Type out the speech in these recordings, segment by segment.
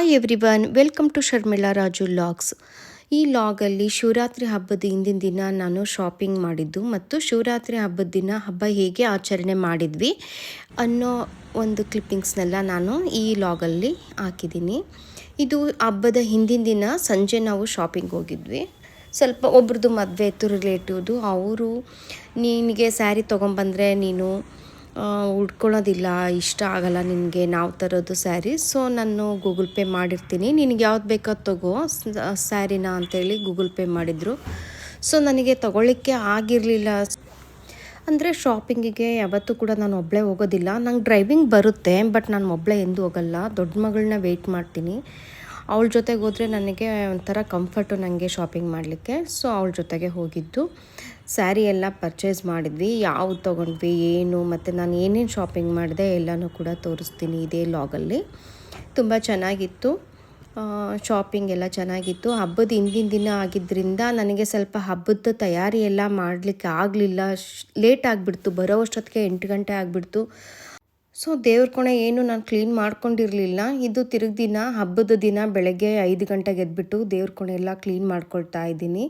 Hi everyone welcome to Sharmila Raju logs ಈ ಲಾಗಲ್ಲಿ ಶಿವರಾತ್ರಿ ಹಬ್ಬದ ಹಿಂದಿನ ದಿನ ನಾನು ಶಾಪಿಂಗ್ ಮಾಡಿದ್ದು ಮತ್ತು ಶಿವರಾತ್ರಿ ಹಬ್ಬದ ದಿನ ಹಬ್ಬ ಹೇಗೆ ಆಚರಣೆ ಮಾಡಿದ್ವಿ ಅನ್ನೋ ಒಂದು ಕ್ಲಿಪ್ಪಿಂಗ್ಸ್ನೆಲ್ಲ ನಾನು ಈ ಲಾಗಲ್ಲಿ ಹಾಕಿದ್ದೀನಿ. ಇದು ಹಬ್ಬದ ಹಿಂದಿನ ದಿನ ಸಂಜೆ ನಾವು ಶಾಪಿಂಗ್ ಹೋಗಿದ್ವಿ. ಸ್ವಲ್ಪ ಒಬ್ರದ್ದು ಮದುವೆ ಇತ್ತು ರಿಲೇಟಿವ್ದು, ಅವರು ನಿನಗೆ ಸ್ಯಾರಿ ತೊಗೊಂಬಂದರೆ ನೀನು ಉಟ್ಕೊಳ್ಳೋದಿಲ್ಲ, ಇಷ್ಟ ಆಗಲ್ಲ ನಿನಗೆ ನಾವು ತರೋದು ಸ್ಯಾರಿ. ಸೊ ನಾನು ಗೂಗಲ್ ಪೇ ಮಾಡಿರ್ತೀನಿ. ನಿನಗೆ ಯಾವ್ದು ಬೇಕೋ ತಗೋ ಸ್ಯಾರಿನ ಅಂತೇಳಿ ಗೂಗಲ್ ಪೇ ಮಾಡಿದರು. ಸೊ ನನಗೆ ತಗೊಳ್ಳಿಕ್ಕೆ ಆಗಿರಲಿಲ್ಲ. ಅಂದರೆ ಶಾಪಿಂಗಿಗೆ ಯಾವತ್ತೂ ಕೂಡ ನಾನು ಒಬ್ಬಳೇ ಹೋಗೋದಿಲ್ಲ. ನಂಗೆ ಡ್ರೈವಿಂಗ್ ಬರುತ್ತೆ ಬಟ್ ನಾನು ಒಬ್ಬಳೆ ಎಂದೂ ಹೋಗಲ್ಲ. ದೊಡ್ಡ ಮಗಳನ್ನ ವೆಯ್ಟ್ ಮಾಡ್ತೀನಿ. ಅವಳ ಜೊತೆಗೆ ಹೋದರೆ ನನಗೆ ಒಂಥರ ಕಂಫರ್ಟು ನನಗೆ ಶಾಪಿಂಗ್ ಮಾಡಲಿಕ್ಕೆ. ಸೊ ಅವಳ ಜೊತೆಗೆ ಹೋಗಿದ್ದು. ಸ್ಯಾರಿ ಎಲ್ಲ ಪರ್ಚೇಸ್ ಮಾಡಿದ್ವಿ. ಯಾವ್ದು ತೊಗೊಂಡ್ವಿ, ಏನು, ಮತ್ತು ನಾನು ಏನೇನು ಶಾಪಿಂಗ್ ಮಾಡಿದೆ ಎಲ್ಲನೂ ಕೂಡ ತೋರಿಸ್ತೀನಿ ಇದೇ ಲಾಗಲ್ಲಿ ತುಂಬ ಚೆನ್ನಾಗಿತ್ತು. ಶಾಪಿಂಗ್ ಎಲ್ಲ ಚೆನ್ನಾಗಿತ್ತು. ಹಬ್ಬದ ಹಿಂದಿನ ದಿನ ಆಗಿದ್ದರಿಂದ ನನಗೆ ಸ್ವಲ್ಪ ಹಬ್ಬದ ತಯಾರಿ ಎಲ್ಲ ಮಾಡಲಿಕ್ಕೆ ಆಗಲಿಲ್ಲ. ಲೇಟ್ ಆಗಿಬಿಡ್ತು, ಬರೋ ಅಷ್ಟೊತ್ತಿಗೆ ಎಂಟು ಗಂಟೆ ಆಗಿಬಿಡ್ತು. ಸೊ ದೇವ್ರ ಕೋಣೆ ಏನು ನಾನು ಕ್ಲೀನ್ ಮಾಡ್ಕೊಂಡಿರಲಿಲ್ಲ. ಇದು ತಿರುಗಿ ದಿನ ಹಬ್ಬದ ದಿನ ಬೆಳಗ್ಗೆ ಐದು ಗಂಟೆಗೆ ಎದ್ಬಿಟ್ಟು ದೇವ್ರ ಕೋಣೆ ಎಲ್ಲ ಕ್ಲೀನ್ ಮಾಡ್ಕೊಳ್ತಾ ಇದ್ದೀನಿ.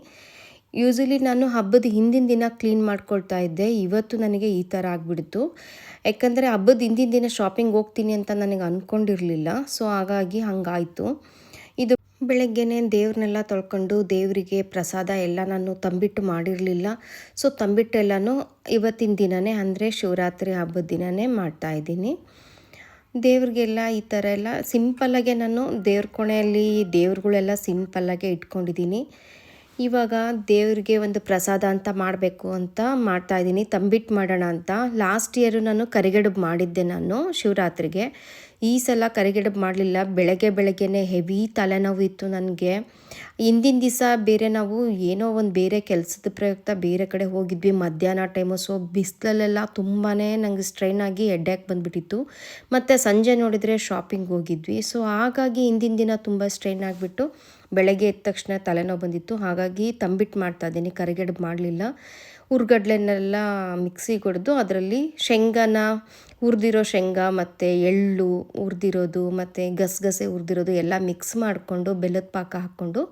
ಯೂಸಲಿ ನಾನು ಹಬ್ಬದ ಹಿಂದಿನ ದಿನ ಕ್ಲೀನ್ ಮಾಡ್ಕೊಳ್ತಾ ಇದ್ದೆ. ಇವತ್ತು ನನಗೆ ಈ ಥರ ಆಗಿಬಿಡ್ತು. ಯಾಕಂದರೆ ಹಬ್ಬದ ಹಿಂದಿನ ದಿನ ಶಾಪಿಂಗ್ ಹೋಗ್ತೀನಿ ಅಂತ ನನಗೆ ಅಂದ್ಕೊಂಡಿರಲಿಲ್ಲ ಸೊ ಹಾಗಾಗಿ ಹಂಗಾಯಿತು. ಇದು ಬೆಳಗ್ಗೆನೇ ದೇವ್ರನ್ನೆಲ್ಲ ತೊಳ್ಕೊಂಡು ದೇವರಿಗೆ ಪ್ರಸಾದ ಎಲ್ಲ ನಾನು ತಂಬಿಟ್ಟು ಮಾಡಿರಲಿಲ್ಲ. ಸೊ ತಂಬಿಟ್ಟೆಲ್ಲನೂ ಇವತ್ತಿನ ದಿನವೇ ಅಂದರೆ ಶಿವರಾತ್ರಿ ಹಬ್ಬದ ದಿನವೇ ಮಾಡ್ತಾಯಿದ್ದೀನಿ ದೇವ್ರಿಗೆಲ್ಲ ಈ ಥರ ಎಲ್ಲ ಸಿಂಪಲ್ಲಾಗೆ ನಾನು ದೇವ್ರ ಕೋಣೆಯಲ್ಲಿ ದೇವ್ರುಗಳೆಲ್ಲ ಸಿಂಪಲ್ಲಾಗೆ ಇಟ್ಕೊಂಡಿದ್ದೀನಿ. ಇವಾಗ ದೇವ್ರಿಗೆ ಒಂದು ಪ್ರಸಾದ ಅಂತ ಮಾಡಬೇಕು ಅಂತ ಮಾಡ್ತಾ ಇದ್ದೀನಿ. ತಂಬಿಟ್ಟು ಮಾಡೋಣ ಅಂತ. ಲಾಸ್ಟ್ ಇಯರು ನಾನು ಕರಿಗಡುಬು ಮಾಡಿದ್ದೆ ನಾನು ಶಿವರಾತ್ರಿಗೆ. ಈ ಸಲ ಕರಿಗಡುಬು ಮಾಡಲಿಲ್ಲ. ಬೆಳಗ್ಗೆ ಬೆಳಗ್ಗೆನೇ ಹೆವಿ ತಲೆನೋವು ಇತ್ತು ನನಗೆ. ಹಿಂದಿನ ದಿವಸ ಬೇರೆ ನಾವು ಏನೋ ಒಂದು ಬೇರೆ ಕೆಲಸದ ಪ್ರಯುಕ್ತ ಬೇರೆ ಕಡೆ ಹೋಗಿದ್ವಿ. ಮಧ್ಯಾಹ್ನ ಟೈಮು ಸೊ ಬಿಸಿಲಲ್ಲೆಲ್ಲ ತುಂಬಾ ನನಗೆ ಸ್ಟ್ರೈನ್ ಆಗಿ ಹೆಡ್ಡೇಕ್ ಬಂದುಬಿಟ್ಟಿತ್ತು. ಮತ್ತು ಸಂಜೆ ನೋಡಿದರೆ ಶಾಪಿಂಗ್ ಹೋಗಿದ್ವಿ. ಸೊ ಹಾಗಾಗಿ ಹಿಂದಿನ ದಿನ ತುಂಬ ಸ್ಟ್ರೈನ್ ಆಗಿಬಿಟ್ಟು ಬೆಳಗ್ಗೆ ಎದ್ದ ತಕ್ಷಣ ತಲೆನೋವು ಬಂದಿತ್ತು. ಹಾಗಾಗಿ ತಂಬಿಟ್ಟು ಮಾಡ್ತಾ ಇದ್ದೀನಿ. ಕರಿಗಡ್ಬು ಮಾಡಲಿಲ್ಲ. ಹುರ್ಗಡ್ಲೆನೆಲ್ಲ ಮಿಕ್ಸಿಗೆ ಹೊಡೆದು ಅದರಲ್ಲಿ ಶೇಂಗಾನ ಹುರಿದಿರೋ ಶೇಂಗಾ ಮತ್ತು ಎಳ್ಳು ಹುರಿದಿರೋದು ಮತ್ತು ಗಸಗಸೆ ಹುರಿದಿರೋದು ಎಲ್ಲ ಮಿಕ್ಸ್ ಮಾಡಿಕೊಂಡು ಬೆಲ್ಲದ ಪಾಕ ಹಾಕ್ಕೊಂಡು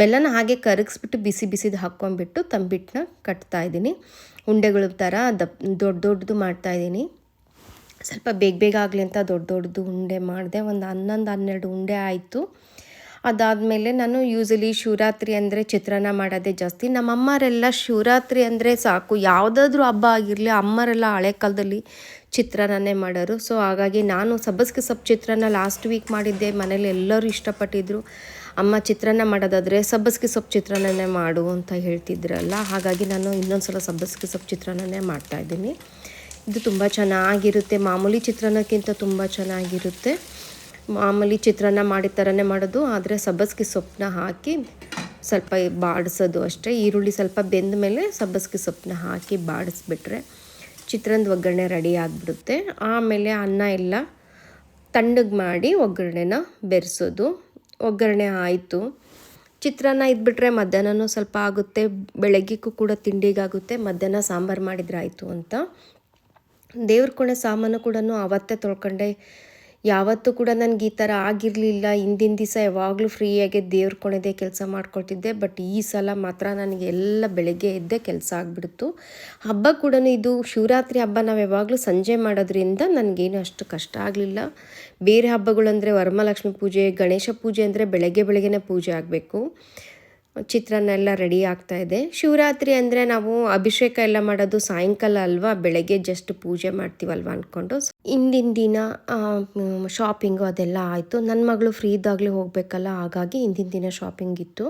ಬೆಲ್ಲನ ಹಾಗೆ ಕರಗಿಸ್ಬಿಟ್ಟು ಬಿಸಿ ಬಿಸಿದು ಹಾಕ್ಕೊಂಡ್ಬಿಟ್ಟು ತಂಬಿಟ್ಟನ್ನ ಕಟ್ತಾ ಇದ್ದೀನಿ. ಉಂಡೆಗಳ ಥರ ದಪ್ ದೊಡ್ಡ ದೊಡ್ಡದು ಮಾಡ್ತಾಯಿದ್ದೀನಿ ಸ್ವಲ್ಪ ಬೇಗ ಬೇಗ ಆಗಲಿ ಅಂತ ದೊಡ್ಡ ದೊಡ್ಡದು ಉಂಡೆ ಮಾಡಿದೆ. ಒಂದು ಹನ್ನೊಂದು ಹನ್ನೆರಡು ಉಂಡೆ ಆಯಿತು. ಅದಾದಮೇಲೆ ನಾನು ಯೂಸಲಿ ಶಿವರಾತ್ರಿ ಅಂದರೆ ಚಿತ್ರಾನ್ನ ಮಾಡೋದೇ ಜಾಸ್ತಿ. ನಮ್ಮ ಅಮ್ಮರೆಲ್ಲ ಶಿವರಾತ್ರಿ ಅಂದರೆ ಸಾಕು. ಯಾವುದಾದ್ರೂ ಹಬ್ಬ ಆಗಿರಲಿ ಅಮ್ಮರೆಲ್ಲ ಹಳೆ ಕಾಲದಲ್ಲಿ ಚಿತ್ರಾನ್ನನೇ ಮಾಡೋರು. ಸೊ ಹಾಗಾಗಿ ನಾನು ಸಬ್ಬಸ್ಗೆ ಸೊಪ್ಪು ಚಿತ್ರಾನ್ನ ಲಾಸ್ಟ್ ವೀಕ್ ಮಾಡಿದ್ದೆ. ಮನೇಲಿ ಎಲ್ಲರೂ ಇಷ್ಟಪಟ್ಟಿದ್ರು. ಅಮ್ಮ ಚಿತ್ರಾನ್ನ ಮಾಡೋದಾದರೆ ಸಬ್ಬಸ್ಗೆ ಸೊಪ್ಪು ಚಿತ್ರಾನ್ನನೇ ಮಾಡು ಅಂತ ಹೇಳ್ತಿದ್ರಲ್ಲ, ಹಾಗಾಗಿ ನಾನು ಇನ್ನೊಂದು ಸಲ ಸಬ್ಬಸ್ಗೆ ಸೊಪ್ಪು ಚಿತ್ರಾನ್ನನೇ ಮಾಡ್ತಾಯಿದ್ದೀನಿ ಇದು ತುಂಬ ಚೆನ್ನಾಗಿರುತ್ತೆ. ಮಾಮೂಲಿ ಚಿತ್ರಾನ್ನಕ್ಕಿಂತ ತುಂಬ ಚೆನ್ನಾಗಿರುತ್ತೆ. ಮಾಮೂಲಿ ಚಿತ್ರಾನ್ನ ಮಾಡಿದ ಥರನೇ ಮಾಡೋದು, ಆದರೆ ಸಬ್ಬಸ್ಗೆ ಸೊಪ್ಪನ್ನ ಹಾಕಿ ಸ್ವಲ್ಪ ಬಾಡಿಸೋದು ಅಷ್ಟೇ. ಈರುಳ್ಳಿ ಸ್ವಲ್ಪ ಬೆಂದ ಮೇಲೆ ಸಬ್ಬಸ್ಗೆ ಸೊಪ್ಪನ್ನ ಹಾಕಿ ಬಾಡಿಸ್ಬಿಟ್ರೆ ಚಿತ್ರಾನ್ನದ ಒಗ್ಗರಣೆ ರೆಡಿ ಆಗಿಬಿಡುತ್ತೆ. ಆಮೇಲೆ ಅನ್ನ ಎಲ್ಲ ತಣ್ಣಗೆ ಮಾಡಿ ಒಗ್ಗರಣೆನ ಬೆರೆಸೋದು. ಒಗ್ಗರಣೆ ಆಯಿತು. ಚಿತ್ರಾನ್ನ ಇದ್ಬಿಟ್ರೆ ಮಧ್ಯಾಹ್ನನೂ ಸ್ವಲ್ಪ ಆಗುತ್ತೆ. ಬೆಳಗ್ಗೆಗೂ ಕೂಡ ತಿಂಡಿಗಾಗುತ್ತೆ ಮಧ್ಯಾಹ್ನ ಸಾಂಬಾರು ಮಾಡಿದ್ರೆ ಆಯಿತು ಅಂತ. ದೇವ್ರ ಕೊಣೆ ಸಾಮಾನು ಕೂಡ ಅವತ್ತೇ ತೊಳ್ಕೊಂಡೆ ಯಾವತ್ತೂ ಕೂಡ ನನಗೆ ಈ ಥರ ಆಗಿರಲಿಲ್ಲ. ಹಿಂದಿನ ದಿವಸ ಯಾವಾಗಲೂ ಫ್ರೀಯಾಗಿ ದೇವ್ರ ಕೋಣೆದೇ ಕೆಲಸ ಮಾಡ್ಕೊಳ್ತಿದ್ದೆ. ಬಟ್ ಈ ಸಲ ಮಾತ್ರ ನನಗೆ ಎಲ್ಲ ಬೆಳಗ್ಗೆ ಎದ್ದೇ ಕೆಲಸ ಆಗಿಬಿಡ್ತು. ಹಬ್ಬ ಕೂಡ ಇದು ಶಿವರಾತ್ರಿ ಹಬ್ಬ ನಾವು ಯಾವಾಗಲೂ ಸಂಜೆ ಮಾಡೋದ್ರಿಂದ ನನಗೇನು ಅಷ್ಟು ಕಷ್ಟ ಆಗಲಿಲ್ಲ. ಬೇರೆ ಹಬ್ಬಗಳಂದರೆ ವರಮಹಾಲಕ್ಷ್ಮಿ ಪೂಜೆ, ಗಣೇಶ ಪೂಜೆ ಅಂದರೆ ಬೆಳಗ್ಗೆ ಬೆಳಗ್ಗೆನೇ ಪೂಜೆ ಆಗಬೇಕು. ಚಿತ್ರಾನ್ನ ಎಲ್ಲ ರೆಡಿ ಆಗ್ತಾ ಇದೆ. ಶಿವರಾತ್ರಿ ಅಂದರೆ ನಾವು ಅಭಿಷೇಕ ಎಲ್ಲ ಮಾಡೋದು ಸಾಯಂಕಾಲ ಅಲ್ವಾ? ಬೆಳಗ್ಗೆ ಜಸ್ಟ್ ಪೂಜೆ ಮಾಡ್ತೀವಲ್ವ ಅಂದ್ಕೊಂಡು ಇಂದಿನ ದಿನ ಶಾಪಿಂಗು ಅದೆಲ್ಲ ಆಯಿತು. ನನ್ನ ಮಗಳು ಫ್ರೀ ಇದ್ದಾಗಲೇ ಹೋಗಬೇಕಲ್ಲ? ಹಾಗಾಗಿ ಹಿಂದಿನ ದಿನ ಶಾಪಿಂಗ್ ಇತ್ತು.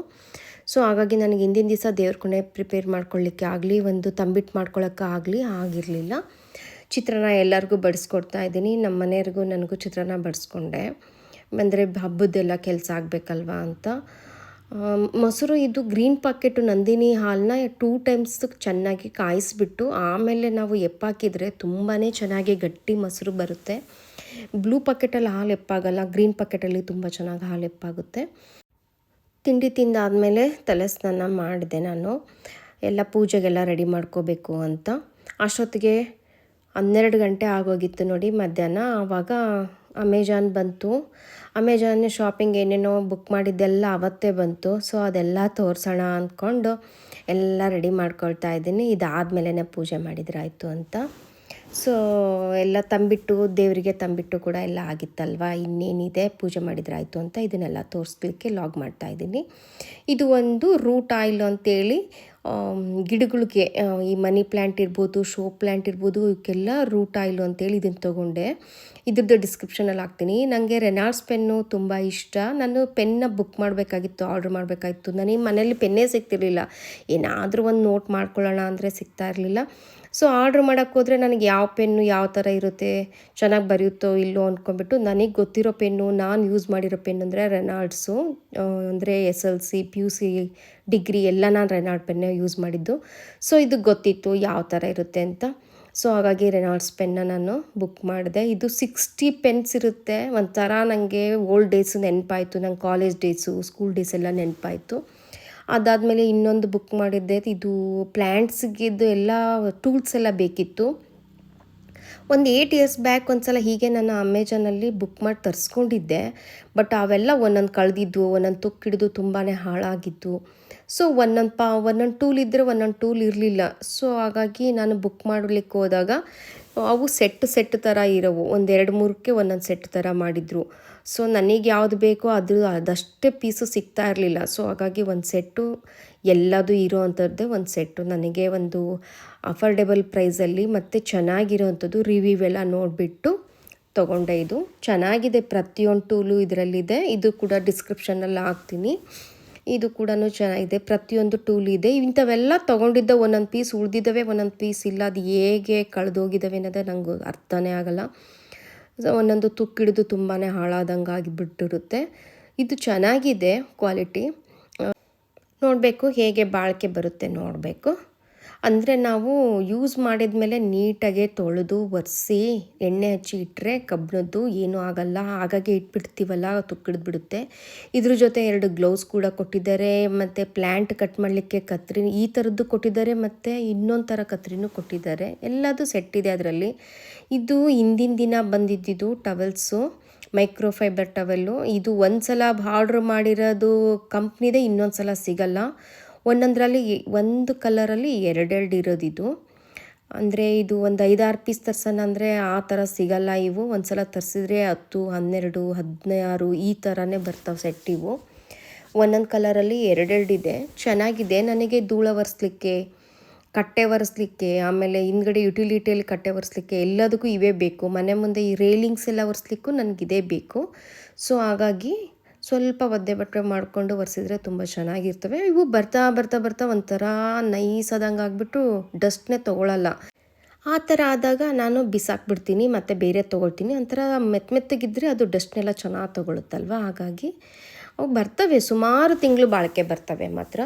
ಸೊ ಹಾಗಾಗಿ ನನಗೆ ಹಿಂದಿನ ದಿವಸ ದೇವ್ರ ಕೊನೆ ಪ್ರಿಪೇರ್ ಮಾಡ್ಕೊಳ್ಳಿಕ್ಕೆ ಆಗಲಿ, ಒಂದು ತಂಬಿಟ್ಟು ಮಾಡ್ಕೊಳ್ಳೋಕ್ಕೆ ಆಗಲಿ ಆಗಿರಲಿಲ್ಲ. ಚಿತ್ರಾನ್ನ ಎಲ್ಲರಿಗೂ ಬಡಿಸ್ಕೊಡ್ತಾ ಇದ್ದೀನಿ. ನಮ್ಮ ಮನೆಯವ್ರಿಗೂ ನನಗೂ ಚಿತ್ರಾನ್ನ ಬಡಿಸ್ಕೊಂಡೆ. ಅಂದರೆ ಹಬ್ಬದ್ದೆಲ್ಲ ಕೆಲಸ ಆಗಬೇಕಲ್ವಾ ಅಂತ. ಮೊಸರು ಇದು ಗ್ರೀನ್ ಪಾಕೆಟು ನಂದಿನಿ ಹಾಲನ್ನ ಟೂ ಟೈಮ್ಸ್ ಚೆನ್ನಾಗಿ ಕಾಯಿಸಿಬಿಟ್ಟು ಆಮೇಲೆ ನಾವು ಎಪ್ಪಾಕಿದರೆ ತುಂಬಾ ಚೆನ್ನಾಗಿ ಗಟ್ಟಿ ಮೊಸರು ಬರುತ್ತೆ. ಬ್ಲೂ ಪಾಕೆಟಲ್ಲಿ ಹಾಲು ಎಪ್ಪಾಗಲ್ಲ ಗ್ರೀನ್ ಪಾಕೆಟಲ್ಲಿ ತುಂಬ ಚೆನ್ನಾಗಿ ಹಾಲು ಎಪ್ಪಾಗುತ್ತೆ. ತಿಂಡಿ ತಿಂದಾದಮೇಲೆ ತಲೆ ಸ್ನಾನ ಮಾಡಿದೆ ನಾನು. ಎಲ್ಲ ಪೂಜೆಗೆಲ್ಲ ರೆಡಿ ಮಾಡ್ಕೋಬೇಕು ಅಂತ. ಅಷ್ಟೊತ್ತಿಗೆ ಹನ್ನೆರಡು ಗಂಟೆ ಆಗೋಗಿತ್ತು ನೋಡಿ ಮಧ್ಯಾಹ್ನ. ಆವಾಗ ಅಮೆಜಾನ್ ಬಂತು. ಅಮೆಜಾನ್ ಶಾಪಿಂಗ್ ಏನೇನೋ ಬುಕ್ ಮಾಡಿದ್ದೆಲ್ಲ ಅವತ್ತೇ ಬಂತು. ಸೊ, ಅದೆಲ್ಲ ತೋರಿಸೋಣ ಅಂದ್ಕೊಂಡು ಎಲ್ಲ ರೆಡಿ ಮಾಡ್ಕೊಳ್ತಾ ಇದ್ದೀನಿ. ಇದಾದಮೇಲೆ ಪೂಜೆ ಮಾಡಿದ್ರಾಯಿತು ಅಂತ. ಸೊ ಎಲ್ಲ ತಂಬಿಟ್ಟು, ದೇವರಿಗೆ ತಂಬಿಟ್ಟು ಕೂಡ ಎಲ್ಲ ಆಗಿತ್ತಲ್ವ? ಇನ್ನೇನಿದೆ? ಪೂಜೆ ಮಾಡಿದ್ರಾಯಿತು ಅಂತ ಇದನ್ನೆಲ್ಲ ತೋರಿಸ್ಲಿಕ್ಕೆ ಲಾಗ್ ಮಾಡ್ತಾ ಇದ್ದೀನಿ. ಇದು ಒಂದು ರೂಟ್ ಆಯಿಲ್ ಅಂತೇಳಿ ಗಿಡಗಳಿಗೆ ಈ ಮನಿ ಪ್ಲ್ಯಾಂಟ್ ಇರ್ಬೋದು ಶೋ ಪ್ಲ್ಯಾಂಟ್ ಇರ್ಬೋದು ಇವಕ್ಕೆಲ್ಲ ರೂಟ್ ಆಯಿಲ್ ಅಂತೇಳಿ ಇದನ್ನು ತೊಗೊಂಡೆ. ಇದ್ರದ್ದು ಡಿಸ್ಕ್ರಿಪ್ಷನಲ್ಲಿ ಹಾಕ್ತೀನಿ. ನನಗೆ ರೆನಾಲ್ಡ್ಸ್ ಪೆನ್ನು ತುಂಬ ಇಷ್ಟ. ನಾನು ಪೆನ್ನ ಬುಕ್ ಮಾಡಬೇಕಾಗಿತ್ತು ಆರ್ಡ್ರ್ ಮಾಡಬೇಕಾಗಿತ್ತು. ನನಗೆ ಮನೇಲಿ ಪೆನ್ನೇ ಸಿಗ್ತಿರ್ಲಿಲ್ಲ. ಏನಾದರೂ ಒಂದು ನೋಟ್ ಮಾಡ್ಕೊಳ್ಳೋಣ ಅಂದರೆ ಸಿಗ್ತಾ ಇರಲಿಲ್ಲ. ಸೊ ಆರ್ಡ್ರ್ ಮಾಡೋಕ್ಕೋದ್ರೆ ನನಗೆ ಯಾವ ಪೆನ್ನು ಯಾವ ಥರ ಇರುತ್ತೆ, ಚೆನ್ನಾಗಿ ಬರೆಯುತ್ತೋ ಇಲ್ಲೋ ಅಂದ್ಕೊಂಡ್ಬಿಟ್ಟು ನನಗೆ ಗೊತ್ತಿರೋ ಪೆನ್ನು, ನಾನು ಯೂಸ್ ಮಾಡಿರೋ ಪೆನ್ ಅಂದರೆ ರೆನಾಲ್ಡ್ಸು ಅಂದರೆ S L C, P U C degree ಎಲ್ಲ ನಾನು ರೆನಾಲ್ಡ್ ಪೆನ್ನೇ ಯೂಸ್ ಮಾಡಿದ್ದು. ಸೊ ಇದು ಗೊತ್ತಿತ್ತು ಯಾವ ಥರ ಇರುತ್ತೆ ಅಂತ. ಸೊ ಹಾಗಾಗಿ ರೆನಾಲ್ಡ್ಸ್ ಪೆನ್ನ ನಾನು ಬುಕ್ ಮಾಡಿದೆ. ಇದು ಸಿಕ್ಸ್ಟಿ ಪೆನ್ಸ್ ಇರುತ್ತೆ. ಒಂಥರ ನನಗೆ ಓಲ್ಡ್ ಡೇಸು ನೆನಪಾಯಿತು, ನಂಗೆ ಕಾಲೇಜ್ ಡೇಸು ಸ್ಕೂಲ್ ಡೇಸ್ ಎಲ್ಲ ನೆನಪಾಯಿತು. ಅದಾದಮೇಲೆ ಇನ್ನೊಂದು ಬುಕ್ ಮಾಡಿದ್ದೆ. ಇದು ಪ್ಲ್ಯಾಂಟ್ಸ್ಗಿದ್ದು ಎಲ್ಲ ಟೂಲ್ಸ್ ಎಲ್ಲ ಬೇಕಿತ್ತು. ಒಂದು ಏಯ್ಟ್ ಇಯರ್ಸ್ ಬ್ಯಾಕ್ ಒಂದು ಸಲ ಹೀಗೆ ನಾನು ಅಮೆಜಾನಲ್ಲಿ ಬುಕ್ ಮಾಡಿ ತರಿಸ್ಕೊಂಡಿದ್ದೆ. ಬಟ್ ಅವೆಲ್ಲ ಒಂದೊಂದು ಕಳೆದಿದ್ದು, ಒಂದೊಂದು ತುಕ್ಕಿಡಿದು ತುಂಬಾ ಹಾಳಾಗಿತ್ತು. ಸೊ ಒಂದೊಂದು ಪಾ, ಒಂದೊಂದು ಟೂಲ್ ಇದ್ದರೆ ಒಂದೊಂದು ಟೂಲ್ ಇರಲಿಲ್ಲ. ಸೊ ಹಾಗಾಗಿ ನಾನು ಬುಕ್ ಮಾಡಲಿಕ್ಕೆ ಹೋದಾಗ ಅವು ಸೆಟ್ ಸೆಟ್ ಥರ ಇರೋವು. ಒಂದು ಎರಡು ಮೂರಕ್ಕೆ ಒಂದೊಂದು ಸೆಟ್ ಥರ ಮಾಡಿದರು. ಸೊ ನನಗೆ ಯಾವುದು ಬೇಕೋ ಅದು, ಅದಷ್ಟೇ ಪೀಸು ಸಿಗ್ತಾ ಇರಲಿಲ್ಲ. ಸೊ ಹಾಗಾಗಿ ಒಂದು ಸೆಟ್ಟು, ಎಲ್ಲದು ಇರೋ ಅಂಥದ್ದೇ ಒಂದು ಸೆಟ್ಟು. ನನಗೆ ಒಂದು ಅಫರ್ಡೆಬಲ್ ಪ್ರೈಸಲ್ಲಿ ಮತ್ತು ಚೆನ್ನಾಗಿರೋ ಅಂಥದ್ದು ರಿವ್ಯೂ ಎಲ್ಲ ನೋಡಿಬಿಟ್ಟು ತೊಗೊಂಡೆ ಇದು. ಚೆನ್ನಾಗಿದೆ, ಪ್ರತಿಯೊಂದು ಟೂಲು ಇದರಲ್ಲಿದೆ. ಇದು ಕೂಡ ಡಿಸ್ಕ್ರಿಪ್ಷನಲ್ಲಿ ಹಾಕ್ತೀನಿ. ಇದು ಕೂಡ ಚೆನ್ನಾಗಿದೆ. ಪ್ರತಿಯೊಂದು ಟೂಲ್ ಇದೆ. ಇಂಥವೆಲ್ಲ ತೊಗೊಂಡಿದ್ದ ಒಂದೊಂದು ಪೀಸ್ ಉಳಿದಿದ್ದಾವೆ, ಒಂದೊಂದು ಪೀಸ್ ಇಲ್ಲ. ಅದು ಹೇಗೆ ಕಳೆದೋಗಿದ್ದಾವೆ ಅನ್ನೋದೇ ನಂಗೆ ಅರ್ಥನೇ ಆಗಲ್ಲ. ಒಂದೊಂದು ತುಕ್ಕಿಡಿದು ತುಂಬಾ ಹಾಳಾದಂಗೆ ಆಗಿಬಿಟ್ಟಿರುತ್ತೆ. ಇದು ಚೆನ್ನಾಗಿದೆ ಕ್ವಾಲಿಟಿ. ನೋಡಬೇಕು ಹೇಗೆ ಬಾಳಿಕೆ ಬರುತ್ತೆ ನೋಡಬೇಕು. ಅಂದರೆ ನಾವು ಯೂಸ್ ಮಾಡಿದ ಮೇಲೆ ನೀಟಾಗೆ ತೊಳೆದು, ಒರೆಸಿ, ಎಣ್ಣೆ ಹಚ್ಚಿ ಇಟ್ಟರೆ ಕಬ್ಬಿಣದ್ದು ಏನೂ ಆಗಲ್ಲ. ಹಾಗಾಗಿ ಇಟ್ಬಿಡ್ತೀವಲ್ಲ ಬಿಡುತ್ತೆ. ಇದ್ರ ಜೊತೆ ಎರಡು ಗ್ಲೌಸ್ ಕೂಡ ಕೊಟ್ಟಿದ್ದಾರೆ. ಮತ್ತು ಪ್ಲ್ಯಾಂಟ್ ಕಟ್ ಮಾಡಲಿಕ್ಕೆ ಕತ್ರಿ, ಈ ಥರದ್ದು ಕೊಟ್ಟಿದ್ದಾರೆ ಮತ್ತು ಇನ್ನೊಂದು ಥರ ಕತ್ರಿನೂ ಕೊಟ್ಟಿದ್ದಾರೆ. ಎಲ್ಲದು ಸೆಟ್ ಇದೆ ಅದರಲ್ಲಿ. ಇದು ಹಿಂದಿನ ದಿನ ಬಂದಿದ್ದಿದ್ದು ಟವೆಲ್ಸು ಮೈಕ್ರೋಫೈಬರ್ ಟವೆಲ್ಲು ಇದು ಒಂದು ಸಲ ಆರ್ಡ್ರ್ ಮಾಡಿರೋದು ಕಂಪ್ನಿದೆ ಇನ್ನೊಂದು ಸಲ ಸಿಗಲ್ಲ. ಒಂದೊಂದರಲ್ಲಿ ಒಂದು ಕಲರಲ್ಲಿ ಎರಡೆರಡು ಇರೋದಿದು. ಅಂದರೆ ಇದು ಒಂದು ಐದಾರು ಪೀಸ್ ತರ್ಸೋಣ ಅಂದರೆ ಆ ಥರ ಸಿಗಲ್ಲ ಇವು. ಒಂದು ಸಲ ತರಿಸಿದ್ರೆ ಹತ್ತು, ಹನ್ನೆರಡು, ಹದಿನಾರು ಈ ಥರನೇ ಬರ್ತಾವೆ ಸೆಟ್ ಇವು. ಒಂದೊಂದು ಕಲರಲ್ಲಿ ಎರಡೆರಡಿದೆ ಚೆನ್ನಾಗಿದೆ. ನನಗೆ ಧೂಳ ಒರೆಸ್ಲಿಕ್ಕೆ, ಕಟ್ಟೆ ಒರೆಸ್ಲಿಕ್ಕೆ, ಆಮೇಲೆ ಹಿಂದ್ಗಡೆ ಯುಟಿಲಿಟಿಯಲ್ಲಿ ಕಟ್ಟೆ ಒರೆಸ್ಲಿಕ್ಕೆ ಎಲ್ಲದಕ್ಕೂ ಇವೇ ಬೇಕು. ಮನೆ ಮುಂದೆ ಈ ರೇಲಿಂಗ್ಸ್ ಎಲ್ಲ ಒರೆಸ್ಲಿಕ್ಕೂ ನನಗಿದೇ ಬೇಕು. ಸೊ ಹಾಗಾಗಿ ಸ್ವಲ್ಪ ಒದ್ದೆ ಬಟ್ಟೆ ಮಾಡಿಕೊಂಡು ಒರೆಸಿದ್ರೆ ತುಂಬ ಚೆನ್ನಾಗಿರ್ತವೆ. ಇವು ಬರ್ತಾ ಬರ್ತಾ ಬರ್ತಾ ಒಂಥರ ನೈಸ್ ಆದಂಗೆ ಆಗಿಬಿಟ್ಟು ಡಸ್ಟ್ನೇ ತೊಗೊಳಲ್ಲ. ಆ ಥರ ಆದಾಗ ನಾನು ಬಿಸಾಕ್ಬಿಡ್ತೀನಿ, ಮತ್ತು ಬೇರೆ ತೊಗೊಳ್ತೀನಿ. ಒಂಥರ ಮೆತ್ತ ಮೆತ್ತಗಿದ್ರೆ ಅದು ಡಸ್ಟ್ನೆಲ್ಲ ಚೆನ್ನಾಗಿ ತೊಗೊಳುತ್ತಲ್ವ? ಹಾಗಾಗಿ ಅವು ಬರ್ತವೆ. ಸುಮಾರು ತಿಂಗಳು ಬಾಳಿಕೆ ಬರ್ತವೆ ಮಾತ್ರ.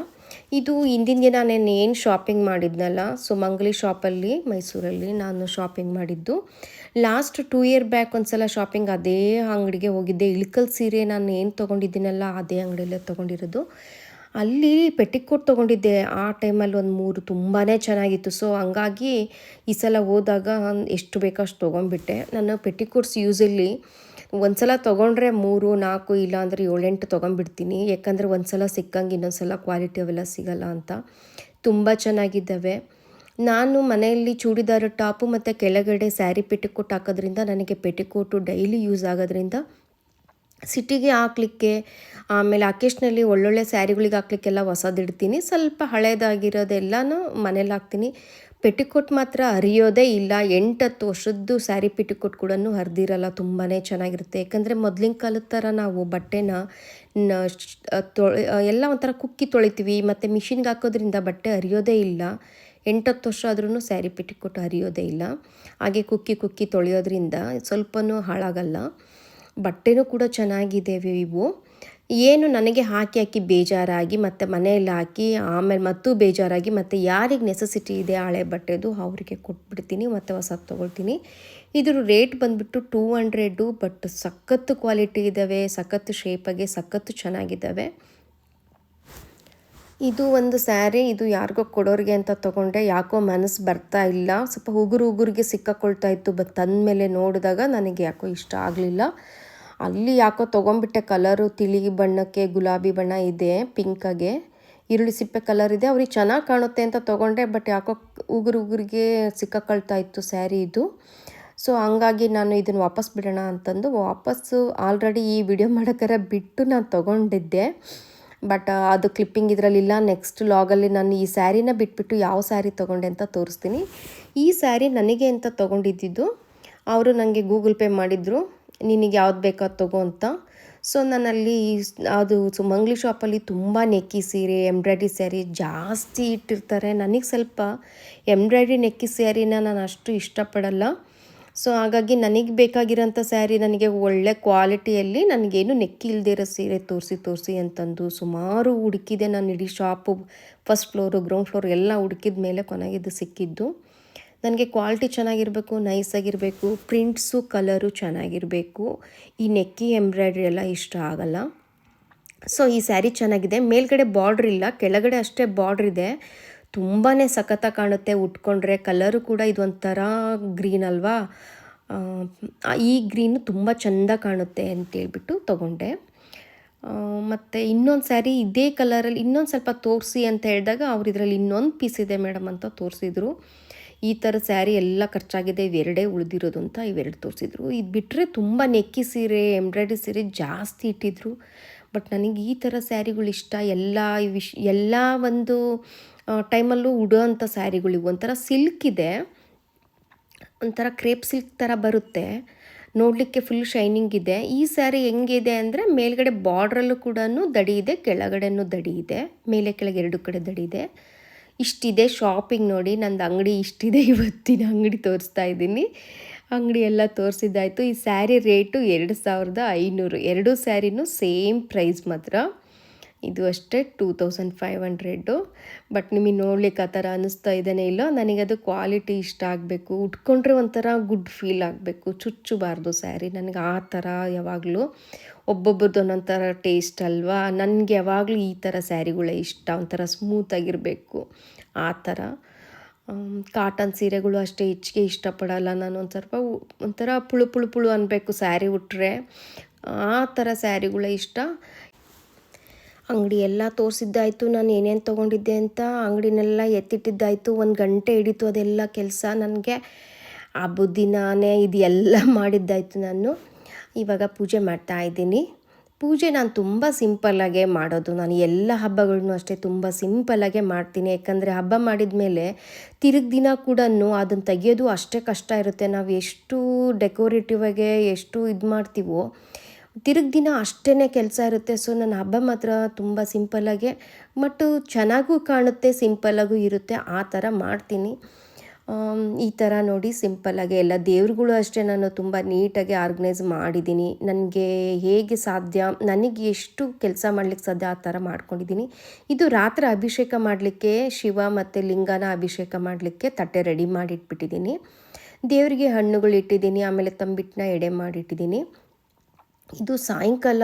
ಇದು ಹಿಂದಿನ ದಿನ ನಾನು ಏನು ಶಾಪಿಂಗ್ ಮಾಡಿದ್ನಲ್ಲ ಸುಮಂಗಲಿ ಶಾಪಲ್ಲಿ ಮೈಸೂರಲ್ಲಿ ನಾನು ಶಾಪಿಂಗ್ ಮಾಡಿದ್ದು. ಲಾಸ್ಟ್ ಟೂ ಇಯರ್ ಬ್ಯಾಕ್ ಒಂದು ಸಲ ಶಾಪಿಂಗ್ ಅದೇ ಅಂಗಡಿಗೆ ಹೋಗಿದ್ದೆ. ಇಳ್ಕಲ್ ಸೀರೆ ನಾನು ಏನು ತೊಗೊಂಡಿದ್ದೀನಲ್ಲ, ಅದೇ ಅಂಗಡಿಯಲ್ಲೇ ತೊಗೊಂಡಿರೋದು. ಅಲ್ಲಿ ಪೆಟಿಕೋಟ್ ತೊಗೊಂಡಿದ್ದೆ. ಆ ಟೈಮಲ್ಲಿ ಒಂದು ಮೂರು ತುಂಬಾ ಚೆನ್ನಾಗಿತ್ತು. ಸೊ ಹಂಗಾಗಿ ಈ ಸಲ ಹೋದಾಗ ಎಷ್ಟು ಬೇಕೋ ಅಷ್ಟು ತೊಗೊಂಡ್ಬಿಟ್ಟೆ. ನಾನು ಪೆಟಿಕೋಟ್ಸ್ ಯೂಸಲ್ಲಿ ಒಂದು ಸಲ ತೊಗೊಂಡ್ರೆ ಮೂರು, ನಾಲ್ಕು ಇಲ್ಲ ಅಂದರೆ ಏಳೆಂಟು ತೊಗೊಂಡ್ಬಿಡ್ತೀನಿ. ಯಾಕಂದರೆ ಒಂದು ಸಲ ಸಿಕ್ಕಂಗೆ ಇನ್ನೊಂದು ಸಲ ಕ್ವಾಲಿಟಿ ಅವೆಲ್ಲ ಸಿಗಲ್ಲ ಅಂತ. ತುಂಬ ಚೆನ್ನಾಗಿದ್ದಾವೆ. ನಾನು ಮನೆಯಲ್ಲಿ ಚೂಡಿದಾರ ಟಾಪು ಮತ್ತು ಕೆಳಗಡೆ ಸ್ಯಾರಿ ಪೆಟಿಕೋಟ್ ಹಾಕೋದ್ರಿಂದ ನನಗೆ ಪೆಟಿಕೋಟು ಡೈಲಿ ಯೂಸ್ ಆಗೋದ್ರಿಂದ ಸಿಟಿಗೆ ಹಾಕ್ಲಿಕ್ಕೆ, ಆಮೇಲೆ ಅಕೇಶ್ನಲ್ಲಿ ಒಳ್ಳೊಳ್ಳೆ ಸ್ಯಾರಿಗಳಿಗೆ ಹಾಕ್ಲಿಕ್ಕೆಲ್ಲ ಹೊಸದಿಡ್ತೀನಿ. ಸ್ವಲ್ಪ ಹಳೇದಾಗಿರೋದೆಲ್ಲನೂ ಮನೇಲಿ ಹಾಕ್ತೀನಿ. ಪೆಟಿಕೋಟ್ ಮಾತ್ರ ಹರಿಯೋದೇ ಇಲ್ಲ. ಎಂಟತ್ತು ವರ್ಷದ್ದು ಸ್ಯಾರಿ ಪೆಟಿಕೋಟ್ ಕೂಡ ಹರಿದಿರಲ್ಲ ತುಂಬಾ ಚೆನ್ನಾಗಿರುತ್ತೆ. ಯಾಕಂದರೆ ಮೊದಲಿನ ಕಾಲದ ಥರ ನಾವು ಬಟ್ಟೆನ ತೊಳೆ, ಎಲ್ಲ ಒಂಥರ ಕುಕ್ಕಿ ತೊಳಿತೀವಿ. ಮತ್ತು ಮಿಷಿನ್ಗೆ ಹಾಕೋದ್ರಿಂದ ಬಟ್ಟೆ ಹರಿಯೋದೇ ಇಲ್ಲ. ಎಂಟತ್ತು ವರ್ಷ ಆದ್ರೂ ಸ್ಯಾರಿ ಪೆಟಿಕೋಟ್ ಹರಿಯೋದೇ ಇಲ್ಲ. ಹಾಗೆ ಕುಕ್ಕಿ ಕುಕ್ಕಿ ತೊಳೆಯೋದ್ರಿಂದ ಸ್ವಲ್ಪನೂ ಹಾಳಾಗಲ್ಲ. ಬಟ್ಟೆನೂ ಕೂಡ ಚೆನ್ನಾಗಿದೆ ಇವು. ಏನು ನನಗೆ ಹಾಕಿ ಹಾಕಿ ಬೇಜಾರಾಗಿ ಮತ್ತು ಮನೆಯಲ್ಲಿ ಹಾಕಿ ಆಮೇಲೆ ಮತ್ತೂ ಬೇಜಾರಾಗಿ ಮತ್ತು ಯಾರಿಗೆ ನೆಸೆಸಿಟಿ ಇದೆ ಹಳೆ ಬಟ್ಟೆದು ಅವರಿಗೆ ಕೊಟ್ಬಿಡ್ತೀನಿ, ಮತ್ತು ಹೊಸದು ತೊಗೊಳ್ತೀನಿ. ಇದ್ರ ರೇಟ್ ಬಂದುಬಿಟ್ಟು ಟೂ ಹಂಡ್ರೆಡು ಬಟ್ ಸಖತ್ತು ಕ್ವಾಲಿಟಿ ಇದ್ದಾವೆ ಸಖತ್ತು ಶೇಪಾಗೆ ಸಖತ್ತು ಚೆನ್ನಾಗಿದ್ದಾವೆ ಇದು ಒಂದು ಸ್ಯಾರಿ ಇದು ಯಾರಿಗೋ ಕೊಡೋರಿಗೆ ಅಂತ ತೊಗೊಂಡೆ, ಯಾಕೋ ಮನಸ್ಸು ಬರ್ತಾ ಇಲ್ಲ. ಸ್ವಲ್ಪ ಉಗುರು ಉಗುರಿಗೆ ಸಿಕ್ಕಾಕೊಳ್ತಾ ಇತ್ತು ಬಟ್ ತಂದಮೇಲೆ ನೋಡಿದಾಗ ನನಗೆ ಯಾಕೋ ಇಷ್ಟ ಆಗಲಿಲ್ಲ. ಅಲ್ಲಿ ಯಾಕೋ ತೊಗೊಂಬಿಟ್ಟೆ ಕಲರು ತಿಳಿ ಬಣ್ಣಕ್ಕೆ ಗುಲಾಬಿ ಬಣ್ಣ ಇದೆ ಪಿಂಕಾಗೆ ಈರುಳ್ಳಿ ಸಿಪ್ಪೆ ಕಲರ್ ಇದೆ, ಅವ್ರಿಗೆ ಚೆನ್ನಾಗಿ ಕಾಣುತ್ತೆ ಅಂತ ತೊಗೊಂಡೆ ಬಟ್ ಯಾಕೋ ಉಗುರು ಉಗುರಿಗೆ ಸಿಕ್ಕಾಕೊಳ್ತಾ ಇತ್ತು ಸ್ಯಾರಿ ಇದು. ಸೊ ಹಂಗಾಗಿ ನಾನು ಇದನ್ನು ವಾಪಸ್ ಬಿಡೋಣ ಅಂತಂದು ವಾಪಸ್ಸು ಆಲ್ರೆಡಿ ಈ ವಿಡಿಯೋ ಮಾಡೋಕ್ಕಾರ ಬಿಟ್ಟು ನಾನು ತೊಗೊಂಡಿದ್ದೆ. ಬಟ್ ಅದು ಕ್ಲಿಪ್ಪಿಂಗ್ ಇದರಲ್ಲಿಲ್ಲ ನೆಕ್ಸ್ಟ್ ಲಾಗಲ್ಲಿ ನಾನು ಈ ಸ್ಯಾರಿನ ಬಿಟ್ಬಿಟ್ಟು ಯಾವ ಸ್ಯಾರಿ ತೊಗೊಂಡೆ ಅಂತ ತೋರಿಸ್ತೀನಿ. ಈ ಸ್ಯಾರಿ ನನಗೆ ಅಂತ ತೊಗೊಂಡಿದ್ದಿದ್ದು, ಅವರು ನನಗೆ ಗೂಗಲ್ ಪೇ ಮಾಡಿದರು. ನಿನಗೆ ಯಾವ್ದು ಬೇಕೋ ತಗೋ ಅಂತ. ಸೊ ನಾನಲ್ಲಿ ಅದು ಸುಮಂಗ್ಲಿ ಶಾಪಲ್ಲಿ ತುಂಬ ನೆಕ್ಕಿ ಸೀರೆ, ಎಂಬ್ರಾಯ್ಡ್ರಿ ಸ್ಯಾರಿ ಜಾಸ್ತಿ ಇಟ್ಟಿರ್ತಾರೆ. ನನಗೆ ಸ್ವಲ್ಪ ಎಂಬ್ರಾಯ್ಡ್ರಿ ನೆಕ್ಕಿ ಸ್ಯಾರಿನ ನಾನು ಅಷ್ಟು ಇಷ್ಟಪಡಲ್ಲ. ಸೊ ಹಾಗಾಗಿ ನನಗೆ ಬೇಕಾಗಿರೋಂಥ ಸ್ಯಾರಿ ನನಗೆ ಒಳ್ಳೆ ಕ್ವಾಲಿಟಿಯಲ್ಲಿ ನನಗೇನು ನೆಕ್ಕಿ ಇಲ್ಲದೇ ಇರೋ ಸೀರೆ ತೋರಿಸಿ ತೋರಿಸಿ ಅಂತಂದು ಸುಮಾರು ಹುಡುಕಿದೆ ನಾನು ಇಡೀ shop, first floor, ground floor ಎಲ್ಲ ಹುಡುಕಿದ ಮೇಲೆ ಕೊನೆಗಿದ್ದು ಸಿಕ್ಕಿದ್ದು. ನನಗೆ ಕ್ವಾಲಿಟಿ ಚೆನ್ನಾಗಿರಬೇಕು ನೈಸಾಗಿರಬೇಕು ಪ್ರಿಂಟ್ಸು ಕಲರು ಚೆನ್ನಾಗಿರಬೇಕು. ಈ ನೆಕ್ಕಿ ಎಂಬ್ರಾಯ್ಡ್ರಿ ಎಲ್ಲ ಇಷ್ಟ ಆಗಲ್ಲ. ಸೊ ಈ ಸ್ಯಾರಿ ಚೆನ್ನಾಗಿದೆ. ಮೇಲ್ಗಡೆ ಬಾರ್ಡ್ರ್ ಇಲ್ಲ, ಕೆಳಗಡೆ ಅಷ್ಟೇ ಬಾರ್ಡ್ರ್ ಇದೆ. ತುಂಬಾ ಸಖತ್ತಾಗಿ ಕಾಣುತ್ತೆ, ಉಟ್ಕೊಂಡ್ರೆ ಕಲರು ಕೂಡ ಇದೊಂಥರ ಗ್ರೀನ್ ಅಲ್ವಾ? ಈ ಗ್ರೀನು ತುಂಬ ಚೆಂದ ಕಾಣುತ್ತೆ ಅಂತೇಳ್ಬಿಟ್ಟು ತೊಗೊಂಡೆ. ಮತ್ತು ಇನ್ನೊಂದು ಸ್ಯಾರಿ ಇದೇ ಕಲರಲ್ಲಿ ಇನ್ನೊಂದು ಸ್ವಲ್ಪ ತೋರಿಸಿ ಅಂತ ಹೇಳಿದಾಗ ಅವ್ರು ಇದರಲ್ಲಿ ಇನ್ನೊಂದು ಪೀಸ್ ಇದೆ ಮೇಡಮ್ ಅಂತ ತೋರಿಸಿದ್ರು. ಈ ಥರ ಸ್ಯಾರಿ ಎಲ್ಲ ಖರ್ಚಾಗಿದೆ ಇವೆರಡೇ ಉಳಿದಿರೋದು ಅಂತ ಇವೆರಡು ತೋರಿಸಿದ್ರು. ಇದು ಬಿಟ್ಟರೆ ತುಂಬ ನೆಕ್ಕಿ ಸೀರೆ, ಎಂಬ್ರಾಯ್ಡ್ರಿ ಸೀರೆ ಜಾಸ್ತಿ ಇಟ್ಟಿದ್ರು. ಬಟ್ ನನಗೆ ಈ ಥರ ಸ್ಯಾರಿಗಳು ಇಷ್ಟ. ಎಲ್ಲ ವಿಶ್ ಎಲ್ಲ ಒಂದು ಟೈಮಲ್ಲೂ ಉಡೋವಂಥ ಸ್ಯಾರಿಗಳು ಇವು. ಒಂಥರ ಸಿಲ್ಕ್ ಇದೆ. ಒಂಥರ ಕ್ರೇಪ್ ಸಿಲ್ಕ್ ಥರ ಬರುತ್ತೆ. ನೋಡಲಿಕ್ಕೆ ಫುಲ್ ಶೈನಿಂಗ್ ಇದೆ. ಈ ಸ್ಯಾರಿ ಹೆಂಗಿದೆ ಅಂದರೆ ಮೇಲ್ಗಡೆ ಬಾರ್ಡ್ರಲ್ಲೂ ಕೂಡ ದಡಿ ಇದೆ, ಕೆಳಗಡೆನೂ ದಡಿ ಇದೆ, ಮೇಲೆ ಕೆಳಗೆ ಎರಡು ಕಡೆ ದಡಿ ಇದೆ. ಇಷ್ಟಿದೆ ಶಾಪಿಂಗ್ ನೋಡಿ, ನಂದು ಅಂಗಡಿ ಇಷ್ಟಿದೆ ಇವತ್ತಿನ ಅಂಗಡಿ ತೋರಿಸ್ತಾ ಇದ್ದೀನಿ. ಅಂಗಡಿ ಎಲ್ಲ ತೋರಿಸಿದ್ದಾಯಿತು. ಈ ಸ್ಯಾರಿ ರೇಟು ಎರಡು ಸಾವಿರದ ಐನೂರು. ಎರಡು ಸ್ಯಾರಿನೂ ಸೇಮ್ ಪ್ರೈಸ್ ಮಾತ್ರ. ಇದು ಅಷ್ಟೇ two thousand five hundred but ನಿಮಗೆ ನೋಡ್ಲಿಕ್ಕೆ ಆ ಥರ ಅನ್ನಿಸ್ತಾ ಇದ್ದೇನೆ ನನಗೆ ನನಗದು ಕ್ವಾಲಿಟಿ ಇಷ್ಟ ಆಗಬೇಕು. ಉಟ್ಕೊಂಡ್ರೆ ಒಂಥರ ಗುಡ್ ಫೀಲ್ ಆಗಬೇಕು. ಚುಚ್ಚಬಾರ್ದು ಸ್ಯಾರಿ ನನಗೆ ಆ ಥರ ಯಾವಾಗಲೂ ಒಬ್ಬೊಬ್ಬರದ್ದು ಒಂದೊಂದು ಟೇಸ್ಟ್ ಅಲ್ವಾ? ನನಗೆ ಯಾವಾಗಲೂ ಈ ಥರ ಸ್ಯಾರಿಗಳೇ ಇಷ್ಟ. ಒಂಥರ ಸ್ಮೂತಾಗಿರಬೇಕು ಆ ಥರ. ಕಾಟನ್ ಸೀರೆಗಳು ಅಷ್ಟೇ ಹೆಚ್ಚಿಗೆ ಇಷ್ಟಪಡಲ್ಲ ನಾನು. ಒಂದು ಸ್ವಲ್ಪ ಒಂಥರ ಪುಳು ಪುಳು ಪುಳು ಅನ್ನಬೇಕು ಸ್ಯಾರಿ ಉಟ್ಟರೆ ಆ ಥರ ಸ್ಯಾರಿಗಳೇ ಇಷ್ಟ. ಅಂಗಡಿ ಎಲ್ಲ ತೋರಿಸಿದ್ದಾಯಿತು. ನಾನು ಏನೇನು ತೊಗೊಂಡಿದ್ದೆ ಅಂತ ಅಂಗಡಿನೆಲ್ಲ ಎತ್ತಿಟ್ಟಿದ್ದಾಯಿತು. ಒಂದು ಗಂಟೆ ಹಿಡಿತು ಅದೆಲ್ಲ ಕೆಲಸ ನನಗೆ. ಆ ಬುದ್ಧಿನಾನೇ ಇದೆಲ್ಲ ಮಾಡಿದ್ದಾಯಿತು ನಾನು. ಇವಾಗ ಪೂಜೆ ಮಾಡ್ತಾ ಇದ್ದೀನಿ. ಪೂಜೆ ನಾನು ತುಂಬ ಸಿಂಪಲ್ಲಾಗೆ ಮಾಡೋದು. ನಾನು ಎಲ್ಲ ಹಬ್ಬಗಳನ್ನೂ ಅಷ್ಟೇ ತುಂಬ ಸಿಂಪಲ್ಲಾಗೆ ಮಾಡ್ತೀನಿ. ಯಾಕಂದರೆ ಹಬ್ಬ ಮಾಡಿದ ಮೇಲೆ ತಿರುಗ್ ದಿನ ಕೂಡ ಅದನ್ನು ತೆಗೆಯೋದು ಅಷ್ಟೇ ಕಷ್ಟ ಇರುತ್ತೆ. ನಾವು ಎಷ್ಟು ಡೆಕೋರೇಟಿವ್ ಆಗಿ ಎಷ್ಟು ಇದು ಮಾಡ್ತೀವೋ ತಿರುಗಿ ದಿನ ಅಷ್ಟೇ ಕೆಲಸ ಇರುತ್ತೆ. ಸೊ, ನನ್ನ ಹಬ್ಬ ಮಾತ್ರ ತುಂಬ ಸಿಂಪಲ್ಲಾಗೆ ಮತ್ತು ಚೆನ್ನಾಗೂ ಕಾಣುತ್ತೆ ಸಿಂಪಲ್ಲಾಗೂ ಇರುತ್ತೆ. ಆ ಥರ ಮಾಡ್ತೀನಿ. ಈ ಥರ ನೋಡಿ ಸಿಂಪಲ್ಲಾಗಿ ಎಲ್ಲ ದೇವ್ರುಗಳು ಅಷ್ಟೇ ನಾನು ತುಂಬ ನೀಟಾಗಿ ಆರ್ಗನೈಸ್ ಮಾಡಿದ್ದೀನಿ. ನನಗೆ ಹೇಗೆ ಸಾಧ್ಯ, ನನಗೆ ಎಷ್ಟು ಕೆಲಸ ಮಾಡ್ಲಿಕ್ಕೆ ಸಾಧ್ಯ ಆ ಥರ ಮಾಡ್ಕೊಂಡಿದ್ದೀನಿ. ಇದು ರಾತ್ರಿ ಅಭಿಷೇಕ ಮಾಡಲಿಕ್ಕೆ, ಶಿವ ಮತ್ತು ಲಿಂಗನ ಅಭಿಷೇಕ ಮಾಡಲಿಕ್ಕೆ ತಟ್ಟೆ ರೆಡಿ ಮಾಡಿಟ್ಬಿಟ್ಟಿದ್ದೀನಿ. ದೇವರಿಗೆ ಹಣ್ಣುಗಳು ಇಟ್ಟಿದ್ದೀನಿ, ಆಮೇಲೆ ತಂಬಿಟ್ಟನ್ನ ಎಡೆ ಮಾಡಿಟ್ಟಿದ್ದೀನಿ. ಇದು ಸಾಯಂಕಾಲ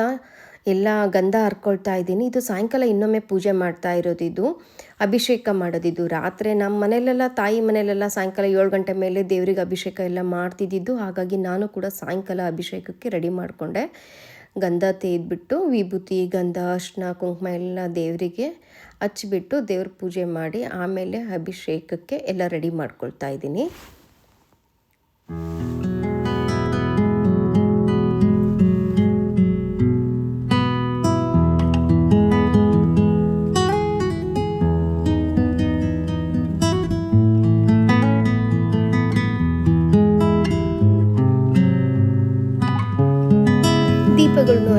ಎಲ್ಲ ಗಂಧ ಹರ್ಕೊಳ್ತಾ ಇದ್ದೀನಿ. ಇದು ಸಾಯಂಕಾಲ ಇನ್ನೊಮ್ಮೆ ಪೂಜೆ ಮಾಡ್ತಾ ಇರೋದಿದ್ದು ಅಭಿಷೇಕ ಮಾಡೋದಿದ್ದು ರಾತ್ರಿ ನಮ್ಮ ಮನೆಯಲ್ಲೆಲ್ಲ, ತಾಯಿ ಮನೆಯಲ್ಲೆಲ್ಲ ಸಾಯಂಕಾಲ ಏಳು ಗಂಟೆ ಮೇಲೆ ದೇವರಿಗೆ ಅಭಿಷೇಕ ಎಲ್ಲ ಮಾಡ್ತಿದ್ದಿದ್ದು. ಹಾಗಾಗಿ ನಾನು ಕೂಡ ಸಾಯಂಕಾಲ ಅಭಿಷೇಕಕ್ಕೆ ರೆಡಿ ಮಾಡಿಕೊಂಡೆ. ಗಂಧ ತೆಗೆದ್ಬಿಟ್ಟು ವಿಭೂತಿ, ಗಂಧ ಅರ್ಶಿನ ಕುಂಕುಮ ಎಲ್ಲ ದೇವರಿಗೆ ಹಚ್ಚಿಬಿಟ್ಟು ದೇವ್ರ ಪೂಜೆ ಮಾಡಿ ಆಮೇಲೆ ಅಭಿಷೇಕಕ್ಕೆ ಎಲ್ಲ ರೆಡಿ ಮಾಡ್ಕೊಳ್ತಾ ಇದ್ದೀನಿ.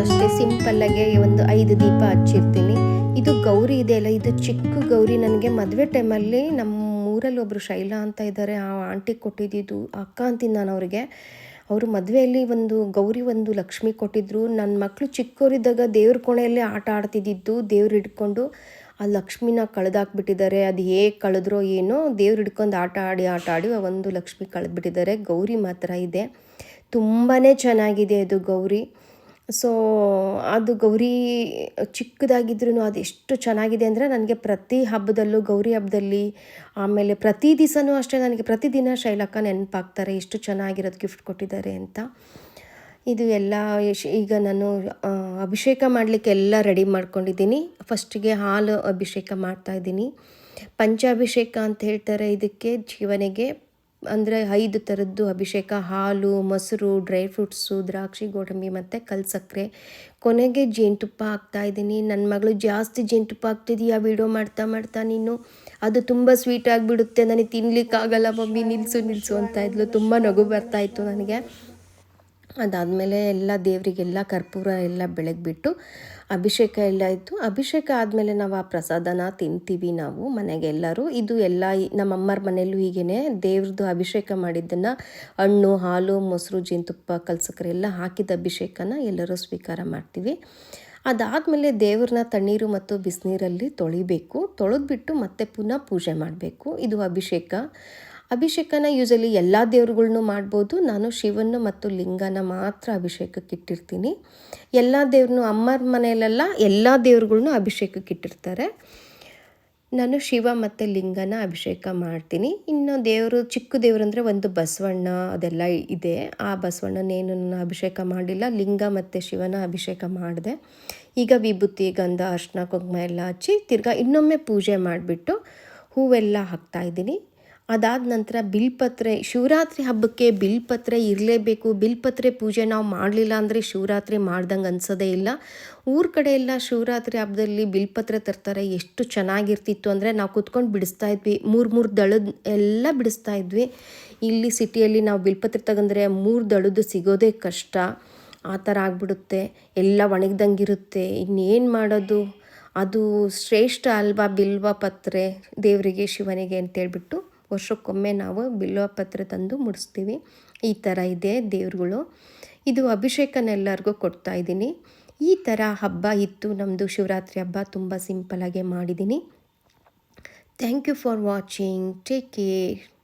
ಅಷ್ಟೇ ಸಿಂಪಲ್ಲಾಗೆ ಒಂದು ಐದು ದೀಪ ಹಚ್ಚಿರ್ತೀನಿ. ಇದು ಗೌರಿ ಇದೆ ಅಲ್ಲ, ಇದು ಚಿಕ್ಕ ಗೌರಿ ನನಗೆ ಮದುವೆ ಟೈಮಲ್ಲಿ ನಮ್ಮ ಊರಲ್ಲಿ ಒಬ್ಬರು ಶೈಲಾ ಅಂತ ಇದ್ದಾರೆ ಆ ಆಂಟಿ ಕೊಟ್ಟಿದ್ದು ಅಕ್ಕ ಅಂತೀನಿ ನಾನು ಅವರಿಗೆ. ಅವರು ಮದುವೆಯಲ್ಲಿ ಒಂದು ಗೌರಿ ಒಂದು ಲಕ್ಷ್ಮಿ ಕೊಟ್ಟಿದ್ರು. ನನ್ನ ಮಕ್ಕಳು ಚಿಕ್ಕವರಿದ್ದಾಗ ದೇವ್ರ ಕೋಣೆಯಲ್ಲಿ ಆಟ ಆಡ್ತಿದ್ದಿದ್ದು, ದೇವ್ರು ಹಿಡ್ಕೊಂಡು ಆ ಲಕ್ಷ್ಮಿನ ಕಳೆದಾಕ್ಬಿಟ್ಟಿದ್ದಾರೆ. ಅದು ಹೇಗೆ ಕಳೆದ್ರೋ ಏನೋ ದೇವ್ರು ಹಿಡ್ಕೊಂಡು ಆಟ ಆಡಿ ಆಟ ಆಡಿ ಒಂದು ಲಕ್ಷ್ಮಿ ಕಳೆದ್ಬಿಟ್ಟಿದ್ದಾರೆ. ಗೌರಿ ಮಾತ್ರ ಇದೆ. ತುಂಬಾ ಚೆನ್ನಾಗಿದೆ ಅದು ಗೌರಿ. ಸೊ ಅದು ಗೌರಿ ಚಿಕ್ಕದಾಗಿದ್ರೂ ಅದು ಎಷ್ಟು ಚೆನ್ನಾಗಿದೆ ಅಂದರೆ ನನಗೆ ಪ್ರತಿ ಹಬ್ಬದಲ್ಲೂ, ಗೌರಿ ಹಬ್ಬದಲ್ಲಿ, ಆಮೇಲೆ ಪ್ರತಿ ದಿವಸನೂ ಅಷ್ಟೇ ನನಗೆ ಪ್ರತಿದಿನ ಶೈಲಕ್ಕ ನೆನಪಾಗ್ತಾರೆ ಎಷ್ಟು ಚೆನ್ನಾಗಿರೋದು ಗಿಫ್ಟ್ ಕೊಟ್ಟಿದ್ದಾರೆ ಅಂತ. ಇದು ಎಲ್ಲ ಈಗ ನಾನು ಅಭಿಷೇಕ ಮಾಡಲಿಕ್ಕೆ ಎಲ್ಲ ರೆಡಿ ಮಾಡ್ಕೊಂಡಿದ್ದೀನಿ. ಫಸ್ಟಿಗೆ ಹಾಲು ಅಭಿಷೇಕ ಮಾಡ್ತಾ ಇದ್ದೀನಿ. ಪಂಚಾಭಿಷೇಕ ಅಂತ ಹೇಳ್ತಾರೆ ಇದಕ್ಕೆ ಶಿವನಿಗೆ ಅಂದರೆ ಐದು ಥರದ್ದು ಅಭಿಷೇಕ, ಹಾಲು, ಮೊಸರು, ಡ್ರೈ ಫ್ರೂಟ್ಸು, ದ್ರಾಕ್ಷಿ, ಗೋಡಂಬಿ ಮತ್ತು ಕಲ್ಸಕ್ಕರೆ ಕೊನೆಗೆ ಜೇನುತುಪ್ಪ ಹಾಕ್ತಾ ಇದ್ದೀನಿ. ನನ್ನ ಮಗಳು ಜಾಸ್ತಿ ಜೇನುತುಪ್ಪ ಹಾಕ್ತಿದೀಯಾ? ವಿಡಿಯೋ ಮಾಡ್ತಾ ಮಾಡ್ತಾ ನೀನು? ಅದು ತುಂಬ ಸ್ವೀಟ್ ಆಗಿಬಿಡುತ್ತೆ. ನನಗೆ ತಿನ್ಲಿಕ್ಕಾಗಲ್ಲ ಮಮ್ಮಿ. ನಿಲ್ಲಿಸು ನಿಲ್ಲಿಸು ಅಂತ ಇದ್ಲು. ತುಂಬ ನಗು ಬರ್ತಾಯಿತ್ತು ನನಗೆ. ಅದಾದಮೇಲೆ ಎಲ್ಲ ದೇವರಿಗೆಲ್ಲ ಕರ್ಪೂರ ಎಲ್ಲ ಬೆಳಗ್ಬಿಟ್ಟು ಅಭಿಷೇಕ ಎಲ್ಲ ಇತ್ತು. ಅಭಿಷೇಕ ಆದಮೇಲೆ ನಾವು ಆ ಪ್ರಸಾದನ ತಿಂತೀವಿ ನಾವು ಮನೆಗೆಲ್ಲರೂ. ಇದು ಎಲ್ಲ ನಮ್ಮಮ್ಮರ ಮನೆಯಲ್ಲೂ ಹೀಗೇ ದೇವ್ರದ್ದು ಅಭಿಷೇಕ ಮಾಡಿದ್ದನ್ನು ಹಣ್ಣು, ಹಾಲು, ಮೊಸರು, ಜೇನುತುಪ್ಪ ಕಲ್ಸಕ್ಕರೆ ಎಲ್ಲ ಹಾಕಿದ ಅಭಿಷೇಕನ ಎಲ್ಲರೂ ಸ್ವೀಕಾರ ಮಾಡ್ತೀವಿ. ಅದಾದಮೇಲೆ ದೇವ್ರನ್ನ ತಣ್ಣೀರು ಮತ್ತು ಬಿಸಿನೀರಲ್ಲಿ ತೊಳಿಬೇಕು. ತೊಳೆದ್ಬಿಟ್ಟು ಮತ್ತೆ ಪುನಃ ಪೂಜೆ ಮಾಡಬೇಕು. ಇದು ಅಭಿಷೇಕ. ಅಭಿಷೇಕನ ಯೂಸಲಿ ಎಲ್ಲ ದೇವ್ರುಗಳ್ನೂ ಮಾಡ್ಬೋದು. ನಾನು ಶಿವನ ಮತ್ತು ಲಿಂಗನ ಮಾತ್ರ ಅಭಿಷೇಕಕ್ಕೆ ಇಟ್ಟಿರ್ತೀನಿ. ಎಲ್ಲ ದೇವ್ರನ್ನೂ ಅಮ್ಮರ ಮನೆಯಲ್ಲೆಲ್ಲ ಎಲ್ಲ ದೇವ್ರುಗಳ್ನೂ ಅಭಿಷೇಕಕ್ಕೆ ಇಟ್ಟಿರ್ತಾರೆ. ನಾನು ಶಿವ ಮತ್ತು ಲಿಂಗನ ಅಭಿಷೇಕ ಮಾಡ್ತೀನಿ. ಇನ್ನು ದೇವರು ಚಿಕ್ಕ ದೇವರು ಅಂದರೆ ಒಂದು ಬಸವಣ್ಣ ಅದೆಲ್ಲ ಇದೆ. ಆ ಬಸವಣ್ಣನೇನು ನಾನು ಅಭಿಷೇಕ ಮಾಡಿಲ್ಲ ಲಿಂಗ ಮತ್ತು ಶಿವನ ಅಭಿಷೇಕ ಮಾಡಿದೆ. ಈಗ ವಿಭೂತಿ, ಗಂಧ, ಅರ್ಶಿನ, ಕುಂಕುಮ ಎಲ್ಲ ಹಚ್ಚಿ ತಿರ್ಗಾ ಇನ್ನೊಮ್ಮೆ ಪೂಜೆ ಮಾಡಿಬಿಟ್ಟು ಹೂವೆಲ್ಲ ಹಾಕ್ತಾ ಇದ್ದೀನಿ. ಅದಾದ ನಂತರ ಬಿಲ್ಪತ್ರೆ ಶಿವರಾತ್ರಿ ಹಬ್ಬಕ್ಕೆ ಬಿಲ್ಪತ್ರೆ ಇರಲೇಬೇಕು. ಬಿಲ್ಪತ್ರೆ ಪೂಜೆ ನಾವು ಮಾಡಲಿಲ್ಲ ಅಂದರೆ ಶಿವರಾತ್ರಿ ಮಾಡ್ದಂಗೆ ಅನ್ಸೋದೇ ಇಲ್ಲ. ಊರ ಕಡೆ ಎಲ್ಲ ಶಿವರಾತ್ರಿ ಹಬ್ಬದಲ್ಲಿ ಬಿಲ್ಪತ್ರೆ ತರ್ತಾರೆ. ಎಷ್ಟು ಚೆನ್ನಾಗಿರ್ತಿತ್ತು ಅಂದರೆ ನಾವು ಕುತ್ಕೊಂಡು ಬಿಡಿಸ್ತಾ ಇದ್ವಿ. ಮೂರು ಮೂರು ದಳದ ಎಲ್ಲ ಬಿಡಿಸ್ತಾ ಇದ್ವಿ. ಇಲ್ಲಿ ಸಿಟಿಯಲ್ಲಿ ನಾವು ಬಿಲ್ಪತ್ರೆ ತಗಂದ್ರೆ ಮೂರು ದಳದ್ದು ಸಿಗೋದೇ ಕಷ್ಟ. ಆ ಥರ ಆಗಿಬಿಡುತ್ತೆ. ಎಲ್ಲ ಒಣಗ್ದಂಗಿರುತ್ತೆ. ಇನ್ನೇನು ಮಾಡೋದು? ಅದು ಶ್ರೇಷ್ಠ ಅಲ್ವಾ ಬಿಲ್ವ ಪತ್ರೆ ದೇವರಿಗೆ, ಶಿವನಿಗೆ ಅಂತೇಳ್ಬಿಟ್ಟು. ವರ್ಷಕ್ಕೊಮ್ಮೆ ನಾವು ಬಿಲ್ವ ಪತ್ರ ತಂದು ಮುಡಿಸ್ತೀವಿ. ಈ ಥರ ಇದೆ ದೇವ್ರುಗಳು. ಇದು ಅಭಿಷೇಕನ ಎಲ್ಲರಿಗೂ ಕೊಡ್ತಾ ಇದ್ದೀನಿ. ಈ ಥರ ಹಬ್ಬ ಇತ್ತು. ನಮ್ಮದು ಶಿವರಾತ್ರಿ ಹಬ್ಬ ತುಂಬ ಸಿಂಪಲಾಗೆ ಮಾಡಿದ್ದೀನಿ. Thank you for watching. Take care.